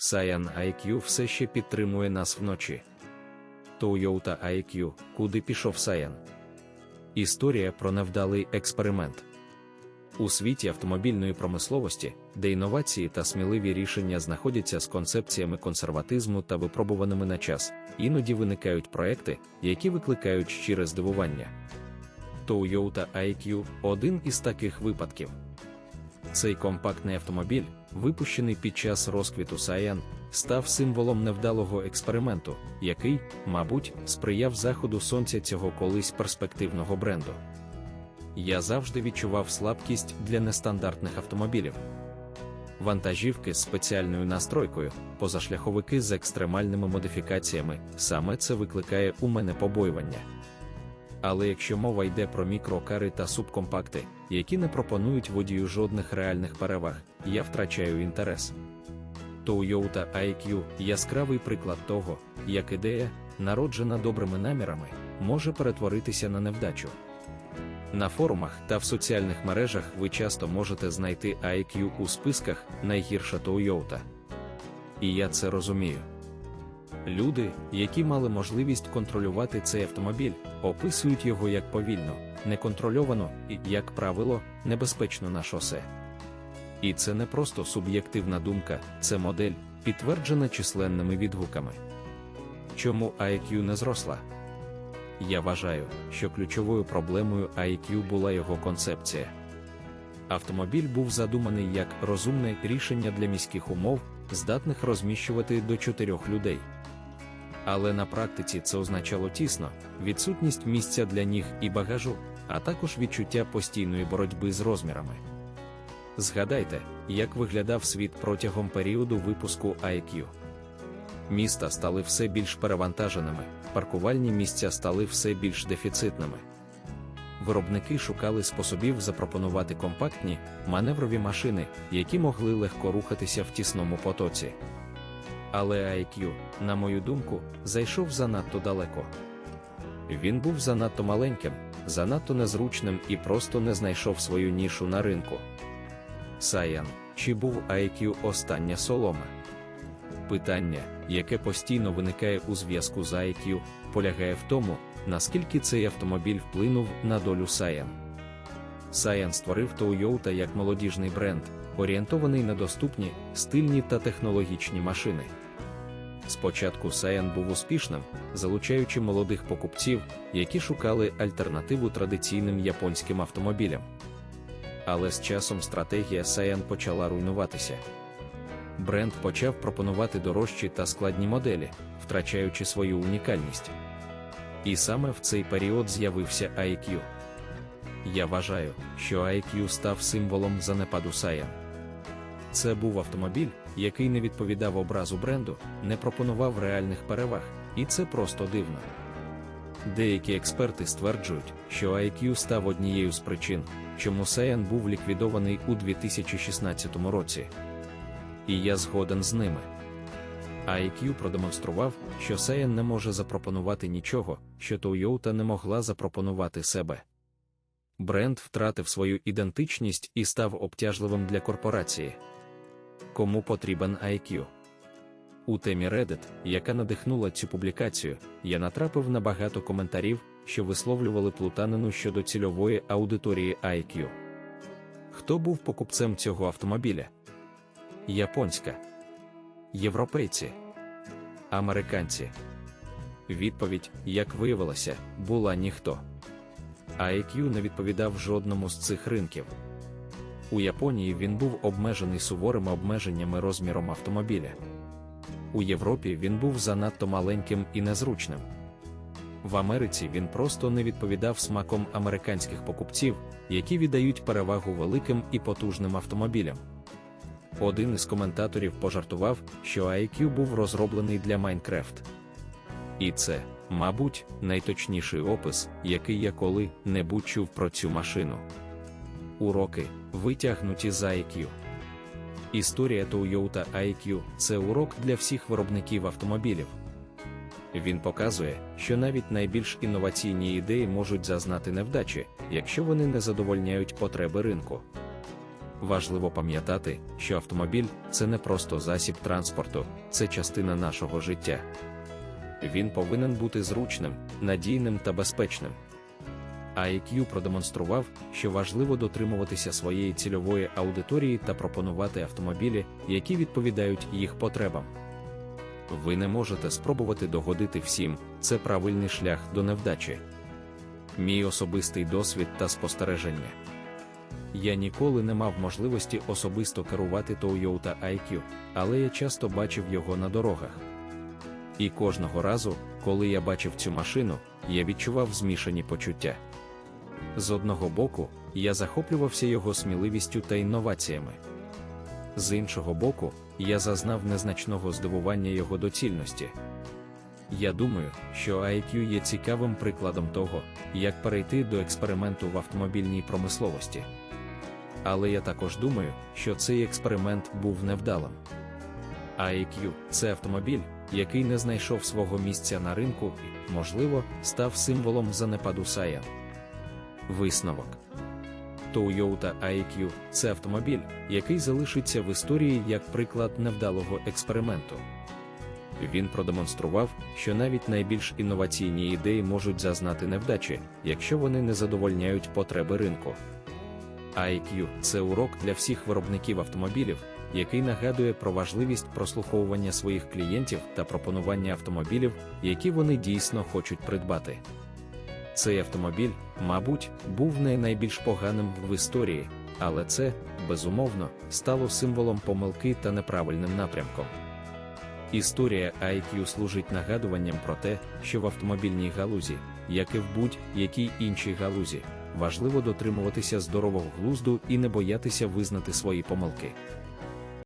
Scion IQ все ще підтримує нас вночі. Toyota IQ, куди пішов Scion? Історія про невдалий експеримент. У світі автомобільної промисловості, де інновації та сміливі рішення знаходяться з концепціями консерватизму та випробуваними на час, іноді виникають проекти, які викликають щире здивування. Toyota IQ один із таких випадків. Цей компактний автомобіль, випущений під час розквіту Scion, став символом невдалого експерименту, який, мабуть, сприяв заходу сонця цього колись перспективного бренду. Я завжди відчував слабкість для нестандартних автомобілів. Вантажівки з спеціальною настройкою, позашляховики з екстремальними модифікаціями, саме це викликає у мене побоювання. Але якщо мова йде про мікрокари та субкомпакти, які не пропонують водію жодних реальних переваг, я втрачаю інтерес. Toyota IQ яскравий приклад того, як ідея, народжена добрими намірами, може перетворитися на невдачу. На форумах та в соціальних мережах ви часто можете знайти IQ у списках найгірша Toyota. І я це розумію. Люди, які мали можливість контролювати цей автомобіль, описують його як повільно, неконтрольовано і, як правило, небезпечно на шосе. І це не просто суб'єктивна думка, це модель, підтверджена численними відгуками. Чому IQ не зросла? Я вважаю, що ключовою проблемою IQ була його концепція. Автомобіль був задуманий як розумне рішення для міських умов, здатних розміщувати до чотирьох людей. Але на практиці це означало тісно, відсутність місця для ніг і багажу, а також відчуття постійної боротьби з розмірами. Згадайте, як виглядав світ протягом періоду випуску IQ. Міста стали все більш перевантаженими, паркувальні місця стали все більш дефіцитними. Виробники шукали способів запропонувати компактні, маневрові машини, які могли легко рухатися в тісному потоці. Але IQ, на мою думку, зайшов занадто далеко. Він був занадто маленьким, занадто незручним і просто не знайшов свою нішу на ринку. Саян, чи був IQ остання солома? Питання, яке постійно виникає у зв'язку з IQ, полягає в тому, наскільки цей автомобіль вплинув на долю Scion. Scion створив Toyota як молодіжний бренд, орієнтований на доступні, стильні та технологічні машини. Спочатку Scion був успішним, залучаючи молодих покупців, які шукали альтернативу традиційним японським автомобілям. Але з часом стратегія Scion почала руйнуватися. Бренд почав пропонувати дорожчі та складні моделі, втрачаючи свою унікальність. І саме в цей період з'явився IQ. Я вважаю, що IQ став символом занепаду Scion. Це був автомобіль, який не відповідав образу бренду, не пропонував реальних переваг, і це просто дивно. Деякі експерти стверджують, що IQ став однією з причин, чому Scion був ліквідований у 2016 році. І я згоден з ними. IQ продемонстрував, що Scion не може запропонувати нічого, що Toyota не могла запропонувати себе. Бренд втратив свою ідентичність і став обтяжливим для корпорації. Кому потрібен IQ? У темі Reddit, яка надихнула цю публікацію, я натрапив на багато коментарів, що висловлювали плутанину щодо цільової аудиторії IQ. Хто був покупцем цього автомобіля? Японська, європейці, американці. Відповідь, як виявилося, була ніхто. IQ не відповідав жодному з цих ринків. У Японії він був обмежений суворими обмеженнями розміром автомобіля. У Європі він був занадто маленьким і незручним. В Америці він просто не відповідав смаком американських покупців, які віддають перевагу великим і потужним автомобілям. Один із коментаторів пожартував, що IQ був розроблений для Майнкрафт. І це, мабуть, найточніший опис, який я коли-небудь чув про цю машину. Уроки, витягнуті з IQ. Історія Toyota IQ це урок для всіх виробників автомобілів. Він показує, що навіть найбільш інноваційні ідеї можуть зазнати невдачі, якщо вони не задовольняють потреби ринку. Важливо пам'ятати, що автомобіль це не просто засіб транспорту, це частина нашого життя. Він повинен бути зручним, надійним та безпечним. IQ продемонстрував, що важливо дотримуватися своєї цільової аудиторії та пропонувати автомобілі, які відповідають їх потребам. Ви не можете спробувати догодити всім, це правильний шлях до невдачі. Мій особистий досвід та спостереження. Я ніколи не мав можливості особисто керувати Toyota IQ, але я часто бачив його на дорогах. І кожного разу, коли я бачив цю машину, я відчував змішані почуття. З одного боку, я захоплювався його сміливістю та інноваціями. З іншого боку, я зазнав незначного здивування його доцільності. Я думаю, що IQ є цікавим прикладом того, як перейти до експерименту в автомобільній промисловості. Але я також думаю, що цей експеримент був невдалим. IQ – це автомобіль, який не знайшов свого місця на ринку і, можливо, став символом занепаду Саян. Висновок Toyota IQ – це автомобіль, який залишиться в історії як приклад невдалого експерименту. Він продемонстрував, що навіть найбільш інноваційні ідеї можуть зазнати невдачі, якщо вони не задовольняють потреби ринку. IQ – це урок для всіх виробників автомобілів, який нагадує про важливість прослуховування своїх клієнтів та пропонування автомобілів, які вони дійсно хочуть придбати. Цей автомобіль, мабуть, був не найбільш поганим в історії, але це, безумовно, стало символом помилки та неправильним напрямком. Історія IQ служить нагадуванням про те, що в автомобільній галузі, як і в будь-якій іншій галузі, важливо дотримуватися здорового глузду і не боятися визнати свої помилки.